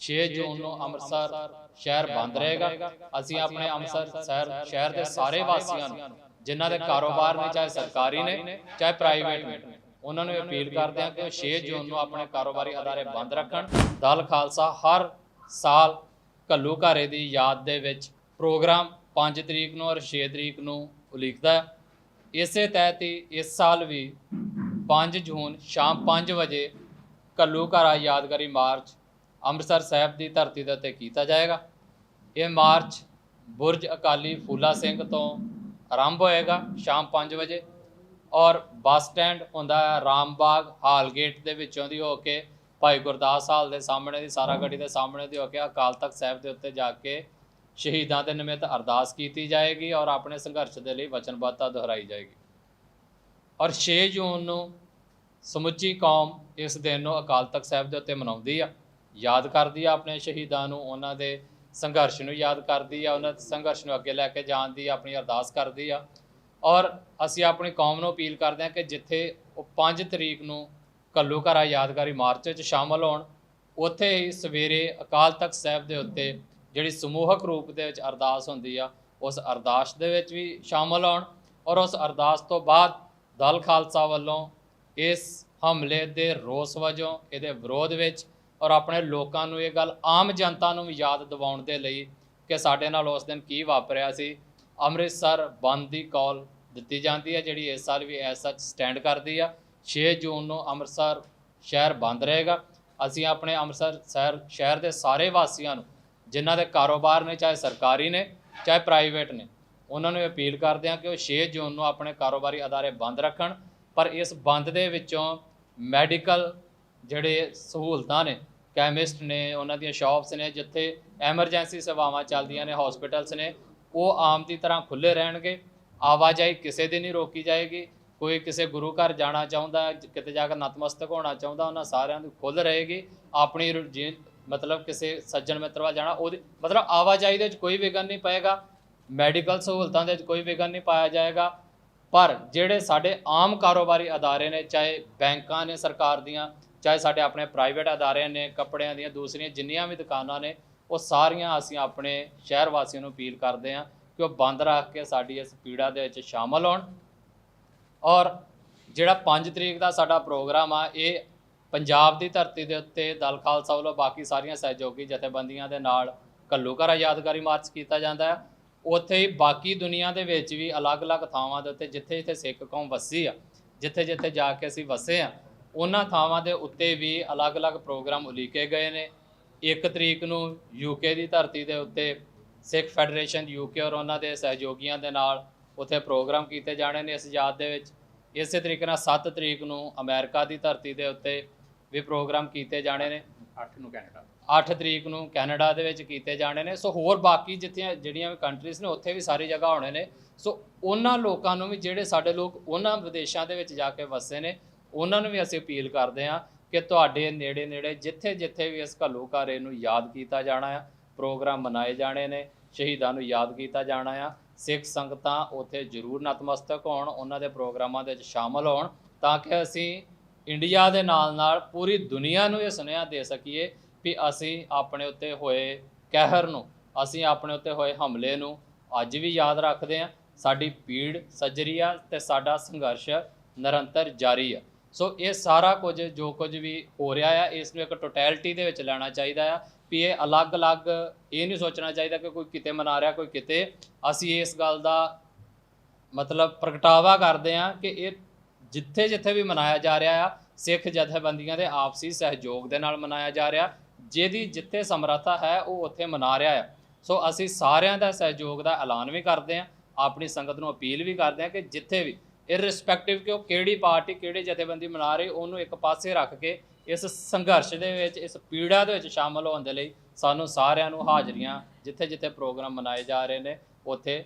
6 ਜੂਨ ਨੂੰ ਅੰਮ੍ਰਿਤਸਰ ਸ਼ਹਿਰ ਬੰਦ ਰਹੇਗਾ। ਅਸੀਂ ਆਪਣੇ ਅੰਮ੍ਰਿਤਸਰ ਸ਼ਹਿਰ ਸ਼ਹਿਰ ਦੇ ਸਾਰੇ ਵਾਸੀਆਂ ਨੂੰ ਜਿਨ੍ਹਾਂ ਦੇ ਕਾਰੋਬਾਰ ਨੇ ਚਾਹੇ ਸਰਕਾਰੀ ਨੇ ਚਾਹੇ ਪ੍ਰਾਈਵੇਟ ਨੇ ਉਹਨਾਂ ਨੂੰ ਅਪੀਲ ਕਰਦੇ ਹਾਂ ਕਿ ਉਹ 6 ਜੂਨ ਨੂੰ ਆਪਣੇ ਕਾਰੋਬਾਰੀ ਅਦਾਰੇ ਬੰਦ ਰੱਖਣ। ਦਲ ਖਾਲਸਾ ਹਰ ਸਾਲ ਕੱਲੂ ਘਾਰੇ ਦੀ ਯਾਦ ਦੇ ਵਿੱਚ ਪ੍ਰੋਗਰਾਮ 5 ਤਰੀਕ ਨੂੰ ਔਰ 6 ਤਰੀਕ ਨੂੰ ਉਲੀਕਦਾ ਇਸੇ ਤਹਿਤ ਹੀ ਇਸ ਸਾਲ ਵੀ 5 ਜੂਨ ਸ਼ਾਮ 5 ਵਜੇ ਕੱਲੂ ਘਾਰਾ ਯਾਦਗਾਰੀ ਮਾਰਚ ਅੰਮ੍ਰਿਤਸਰ ਸਾਹਿਬ ਦੀ ਧਰਤੀ ਦੇ ਉੱਤੇ ਕੀਤਾ ਜਾਏਗਾ। ਇਹ ਮਾਰਚ ਬੁਰਜ ਅਕਾਲੀ ਫੂਲਾ ਸਿੰਘ ਤੋਂ ਆਰੰਭ ਹੋਏਗਾ ਸ਼ਾਮ 5 ਵਜੇ ਔਰ ਬੱਸ ਸਟੈਂਡ ਹੁੰਦਾ ਹੈ ਰਾਮਬਾਗ ਹਾਲ ਗੇਟ ਦੇ ਵਿੱਚੋਂ ਦੀ ਹੋ ਕੇ ਭਾਈ ਗੁਰਦਾਸ ਹਾਲ ਦੇ ਸਾਹਮਣੇ ਦੀ, ਸਾਰਾ ਗੱਡੀ ਦੇ ਸਾਹਮਣੇ ਦੀ ਹੋ ਕੇ ਅਕਾਲ ਤਖਤ ਸਾਹਿਬ ਦੇ ਉੱਤੇ ਜਾ ਕੇ ਸ਼ਹੀਦਾਂ ਦੇ ਨਿਮਿਤ ਅਰਦਾਸ ਕੀਤੀ ਜਾਏਗੀ ਔਰ ਆਪਣੇ ਸੰਘਰਸ਼ ਦੇ ਲਈ ਵਚਨਬੱਧਤਾ ਦੁਹਰਾਈ ਜਾਏਗੀ। ਔਰ 6 ਜੂਨ ਨੂੰ ਸਮੁੱਚੀ ਕੌਮ ਇਸ ਦਿਨ ਨੂੰ ਅਕਾਲ ਤਖਤ ਸਾਹਿਬ ਦੇ ਉੱਤੇ ਮਨਾਉਂਦੀ ਆ। ਯਾਦ ਕਰਦੀ ਆ ਆਪਣੇ ਸ਼ਹੀਦਾਂ ਨੂੰ, ਉਹਨਾਂ ਦੇ ਸੰਘਰਸ਼ ਨੂੰ ਯਾਦ ਕਰਦੀ ਆ, ਉਹਨਾਂ ਦੇ ਸੰਘਰਸ਼ ਨੂੰ ਅੱਗੇ ਲੈ ਕੇ ਜਾਣ ਦੀ ਆਪਣੀ ਅਰਦਾਸ ਕਰਦੀ ਆ। ਔਰ ਅਸੀਂ ਆਪਣੀ ਕੌਮ ਨੂੰ ਅਪੀਲ ਕਰਦੇ ਹਾਂ ਕਿ ਜਿੱਥੇ ਉਹ 5 ਤਰੀਕ ਨੂੰ ਕੱਲੂ ਘਰਾ ਯਾਦਗਾਰੀ ਮਾਰਚ ਵਿੱਚ ਸ਼ਾਮਲ ਹੋਣ, ਉੱਥੇ ਹੀ ਸਵੇਰੇ ਅਕਾਲ ਤਖਤ ਸਾਹਿਬ ਦੇ ਉੱਤੇ ਜਿਹੜੀ ਸਮੂਹਕ ਰੂਪ ਦੇ ਵਿੱਚ ਅਰਦਾਸ ਹੁੰਦੀ ਆ, ਉਸ ਅਰਦਾਸ ਦੇ ਵਿੱਚ ਵੀ ਸ਼ਾਮਲ ਹੋਣ। ਔਰ ਉਸ ਅਰਦਾਸ ਤੋਂ ਬਾਅਦ ਦਲ ਖਾਲਸਾ ਵੱਲੋਂ ਇਸ ਹਮਲੇ ਦੇ ਰੋਸ ਵਜੋਂ, ਇਹਦੇ ਵਿਰੋਧ ਵਿੱਚ ਔਰ ਆਪਣੇ ਲੋਕਾਂ ਨੂੰ ਇਹ ਗੱਲ ਆਮ ਜਨਤਾ ਨੂੰ ਵੀ ਯਾਦ ਦਿਵਾਉਣ ਦੇ ਲਈ ਕਿ ਸਾਡੇ ਨਾਲ ਉਸ ਦਿਨ ਕੀ ਵਾਪਰਿਆ ਸੀ। ਅੰਮ੍ਰਿਤਸਰ ਬੰਦ ਦੀ ਕਾਲ ਦਿੱਤੀ ਜਾਂਦੀ ਹੈ, ਜਿਹੜੀ ਇਸ ਸਾਲ ਵੀ ਐਸ ਸੱਚ ਸਟੈਂਡ ਕਰਦੀ ਆ। 6 ਜੂਨ ਨੂੰ ਅੰਮ੍ਰਿਤਸਰ ਸ਼ਹਿਰ ਬੰਦ ਰਹੇਗਾ। ਅਸੀਂ ਆਪਣੇ ਅੰਮ੍ਰਿਤਸਰ ਸ਼ਹਿਰ ਸ਼ਹਿਰ ਦੇ ਸਾਰੇ ਵਾਸੀਆਂ ਨੂੰ, ਜਿਨ੍ਹਾਂ ਦੇ ਕਾਰੋਬਾਰ ਨੇ, ਚਾਹੇ ਸਰਕਾਰੀ ਨੇ, ਚਾਹੇ ਪ੍ਰਾਈਵੇਟ ਨੇ, ਉਹਨਾਂ ਨੂੰ ਅਪੀਲ ਕਰਦੇ ਹਾਂ ਕਿ ਉਹ 6 ਜੂਨ ਨੂੰ ਆਪਣੇ ਕਾਰੋਬਾਰੀ ਅਦਾਰੇ ਬੰਦ ਰੱਖਣ। ਪਰ ਇਸ ਬੰਦ ਦੇ ਵਿੱਚੋਂ ਮੈਡੀਕਲ ਜਿਹੜੇ ਸਹੂਲਤਾਂ ਨੇ ਕੈਮਿਸਟ ਨੇ, ਉਹਨਾਂ ਦੀਆਂ ਸ਼ਾਪਸ ਨੇ, ਜਿੱਥੇ ਐਮਰਜੈਂਸੀ ਸੇਵਾਵਾਂ ਚੱਲਦੀਆਂ ਨੇ ਹਸਪੀਟਲਸ ਨੇ, ਉਹ ਆਮ ਦੀ ਤਰ੍ਹਾਂ ਖੁੱਲੇ ਰਹਿਣਗੇ। ਆਵਾਜਾਈ ਕਿਸੇ ਦੀ ਨਹੀਂ ਰੋਕੀ ਜਾਏਗੀ। ਕੋਈ ਕਿਸੇ ਗੁਰੂ ਘਰ ਜਾਣਾ ਚਾਹੁੰਦਾ, ਕਿਤੇ ਜਾ ਕੇ ਨਤਮਸਤਕ ਹੋਣਾ ਚਾਹੁੰਦਾ, ਉਹਨਾਂ ਸਾਰਿਆਂ ਦੀ ਖੁੱਲ ਰਹੇਗੀ। ਆਪਣੀ ਰੁਝੀ- ਮਤਲਬ ਕਿਸੇ ਸੱਜਣ ਮਿੱਤਰ ਵੱਲ ਜਾਣਾ, ਉਹਦੀ, ਮਤਲਬ ਆਵਾਜਾਈ ਦੇ ਵਿੱਚ ਕੋਈ ਵਿਘਨ ਨਹੀਂ ਪਏਗਾ। ਮੈਡੀਕਲ ਸਹੂਲਤਾਂ ਦੇ ਵਿੱਚ ਕੋਈ ਵਿਘਨ ਨਹੀਂ ਪਾਇਆ ਜਾਏਗਾ। ਪਰ ਜਿਹੜੇ ਸਾਡੇ ਆਮ ਕਾਰੋਬਾਰੀ ਅਦਾਰੇ ਨੇ, ਚਾਹੇ ਬੈਂਕਾਂ ਨੇ ਸਰਕਾਰ ਦੀਆਂ ਚਾਹੇ ਸਾਡੇ ਆਪਣੇ ਪ੍ਰਾਈਵੇਟ ਅਦਾਰੇ ਨੇ, ਕੱਪੜਿਆਂ ਦੀਆਂ, ਦੂਸਰੀਆਂ ਜਿੰਨੀਆਂ ਵੀ ਦੁਕਾਨਾਂ ਨੇ, ਉਹ ਸਾਰੀਆਂ ਅਸੀਂ ਆਪਣੇ ਸ਼ਹਿਰ ਵਾਸੀਆਂ ਨੂੰ ਅਪੀਲ ਕਰਦੇ ਹਾਂ ਕਿ ਉਹ ਬੰਦ ਰੱਖ ਕੇ ਸਾਡੀ ਇਸ ਪੀੜਾ ਦੇ ਵਿੱਚ ਸ਼ਾਮਲ ਹੋਣ। ਔਰ ਜਿਹੜਾ 5 ਤਰੀਕ ਦਾ ਸਾਡਾ ਪ੍ਰੋਗਰਾਮ ਆ, ਇਹ ਪੰਜਾਬ ਦੀ ਧਰਤੀ ਦੇ ਉੱਤੇ ਦਲ ਖਾਲਸਾ ਵੱਲੋਂ ਬਾਕੀ ਸਾਰੀਆਂ ਸਹਿਯੋਗੀ ਜਥੇਬੰਦੀਆਂ ਦੇ ਨਾਲ ਕੱਲੂ ਘਰਾ ਯਾਦਗਾਰੀ ਮਾਰਚ ਕੀਤਾ ਜਾਂਦਾ ਹੈ। ਉੱਥੇ ਹੀ ਬਾਕੀ ਦੁਨੀਆ ਦੇ ਵਿੱਚ ਵੀ ਅਲੱਗ-ਅਲੱਗ ਥਾਵਾਂ ਦੇ ਉੱਤੇ ਜਿੱਥੇ-ਜਿੱਥੇ ਸਿੱਖ ਕੌਮ ਵਸੀ ਆ, ਜਿੱਥੇ-ਜਿੱਥੇ ਜਾ ਕੇ ਅਸੀਂ ਵਸੇ ਆ ਉਹਨਾਂ ਥਾਵਾਂ ਦੇ ਉੱਤੇ ਵੀ ਅਲੱਗ-ਅਲੱਗ ਪ੍ਰੋਗਰਾਮ ਉਲੀਕੇ ਗਏ ਨੇ। 1 ਤਰੀਕ ਨੂੰ ਯੂਕੇ ਦੀ ਧਰਤੀ ਦੇ ਉੱਤੇ ਸਿੱਖ ਫੈਡਰੇਸ਼ਨ ਯੂਕੇ ਔਰ ਉਹਨਾਂ ਦੇ ਸਹਿਯੋਗੀਆਂ ਦੇ ਨਾਲ ਉੱਥੇ ਪ੍ਰੋਗਰਾਮ ਕੀਤੇ ਜਾਣੇ ਨੇ ਇਸ ਯਾਦ ਦੇ ਵਿੱਚ। ਇਸੇ ਤਰੀਕੇ ਨਾਲ 7 ਤਰੀਕ ਨੂੰ ਅਮਰੀਕਾ ਦੀ ਧਰਤੀ ਦੇ ਉੱਤੇ ਵੀ ਪ੍ਰੋਗਰਾਮ ਕੀਤੇ ਜਾਣੇ ਨੇ। 8 ਨੂੰ ਕੈਨੇਡਾ। 8 ਤਰੀਕ ਨੂੰ ਕੈਨੇਡਾ ਦੇ ਵਿੱਚ ਕੀਤੇ ਜਾਣੇ ਨੇ। ਸੋ ਹੋਰ ਬਾਕੀ ਜਿੱਥੇ ਜਿਹੜੀਆਂ ਵੀ ਕੰਟਰੀਜ਼ ਨੇ ਉੱਥੇ ਵੀ ਸਾਰੀ ਜਗ੍ਹਾ ਹੋਣੇ ਨੇ। ਸੋ ਉਹਨਾਂ ਲੋਕਾਂ ਨੂੰ ਵੀ ਜਿਹੜੇ ਸਾਡੇ ਲੋਕ ਉਹਨਾਂ ਵਿਦੇਸ਼ਾਂ ਦੇ ਵਿੱਚ ਜਾ ਕੇ ਵਸੇ ਨੇ ਉਹਨਾਂ ਨੂੰ ਵੀ ਅਸੀਂ ਅਪੀਲ ਕਰਦੇ ਹਾਂ ਕਿ ਤੁਹਾਡੇ ਨੇੜੇ ਨੇੜੇ ਜਿੱਥੇ ਜਿੱਥੇ ਵੀ ਇਸ ਘੱਲੂਘਾਰੇ ਨੂੰ ਯਾਦ ਕੀਤਾ ਜਾਣਾ ਆ, ਪ੍ਰੋਗਰਾਮ ਮਨਾਏ ਜਾਣੇ ਨੇ, ਸ਼ਹੀਦਾਂ ਨੂੰ ਯਾਦ ਕੀਤਾ ਜਾਣਾ ਆ, ਸਿੱਖ ਸੰਗਤਾਂ ਉੱਥੇ ਜ਼ਰੂਰ ਨਤਮਸਤਕ ਹੋਣ, ਉਹਨਾਂ ਦੇ ਪ੍ਰੋਗਰਾਮਾਂ ਦੇ ਵਿੱਚ ਸ਼ਾਮਲ ਹੋਣ, ਤਾਂ ਕਿ ਅਸੀਂ ਇੰਡੀਆ ਦੇ ਨਾਲ ਨਾਲ ਪੂਰੀ ਦੁਨੀਆ ਨੂੰ ਇਹ ਸੁਨੇਹਾ ਦੇ ਸਕੀਏ ਵੀ ਅਸੀਂ ਆਪਣੇ ਉੱਤੇ ਹੋਏ ਕਹਿਰ ਨੂੰ, ਅਸੀਂ ਆਪਣੇ ਉੱਤੇ ਹੋਏ ਹਮਲੇ ਨੂੰ ਅੱਜ ਵੀ ਯਾਦ ਰੱਖਦੇ ਹਾਂ। ਸਾਡੀ ਪੀੜ ਸੱਜਰੀ ਆ ਤੇ ਸਾਡਾ ਸੰਘਰਸ਼ ਨਿਰੰਤਰ ਜਾਰੀ ਆ। ਸੋ ਇਹ ਸਾਰਾ ਕੁਝ, ਜੋ ਕੁਝ ਵੀ ਹੋ ਰਿਹਾ ਆ, ਇਸ ਨੂੰ ਇੱਕ ਟੋਟੈਲਿਟੀ ਦੇ ਵਿੱਚ ਲੈਣਾ ਚਾਹੀਦਾ ਆ ਵੀ ਇਹ ਅਲੱਗ-ਅਲੱਗ ਇਹ ਨਹੀਂ ਸੋਚਣਾ ਚਾਹੀਦਾ ਕਿ ਕੋਈ ਕਿਤੇ ਮਨਾ ਰਿਹਾ, ਕੋਈ ਕਿਤੇ। ਅਸੀਂ ਇਸ ਗੱਲ ਦਾ ਮਤਲਬ ਪ੍ਰਗਟਾਵਾ ਕਰਦੇ ਹਾਂ ਕਿ ਇਹ ਜਿੱਥੇ ਜਿੱਥੇ ਵੀ ਮਨਾਇਆ ਜਾ ਰਿਹਾ ਆ, ਸਿੱਖ ਜਥੇਬੰਦੀਆਂ ਦੇ ਆਪਸੀ ਸਹਿਯੋਗ ਦੇ ਨਾਲ ਮਨਾਇਆ ਜਾ ਰਿਹਾ। ਜਿਹਦੀ ਜਿੱਥੇ ਸਮਰੱਥਾ ਹੈ, ਉਹ ਉੱਥੇ ਮਨਾ ਰਿਹਾ ਆ। ਸੋ ਅਸੀਂ ਸਾਰਿਆਂ ਦਾ ਸਹਿਯੋਗ ਦਾ ਐਲਾਨ ਵੀ ਕਰਦੇ ਹਾਂ, ਆਪਣੀ ਸੰਗਤ ਨੂੰ ਅਪੀਲ ਵੀ ਕਰਦੇ ਹਾਂ ਕਿ ਜਿੱਥੇ ਵੀ ਇਰਰਿਸਪੈਕਟਿਵ ਕਿ ਉਹ ਕਿਹੜੀ ਪਾਰਟੀ ਕਿਹੜੀ ਜਥੇਬੰਦੀ ਮਨਾ ਰਹੀ, ਉਹਨੂੰ ਇੱਕ ਪਾਸੇ ਰੱਖ ਕੇ ਇਸ ਸੰਘਰਸ਼ ਦੇ ਵਿੱਚ, ਇਸ ਪੀੜਾ ਦੇ ਵਿੱਚ ਸ਼ਾਮਲ ਹੋਣ ਦੇ ਲਈ ਸਾਨੂੰ ਸਾਰਿਆਂ ਨੂੰ ਹਾਜ਼ਰੀਆਂ ਜਿੱਥੇ ਜਿੱਥੇ ਪ੍ਰੋਗਰਾਮ ਮਨਾਏ ਜਾ ਰਹੇ ਨੇ, ਉੱਥੇ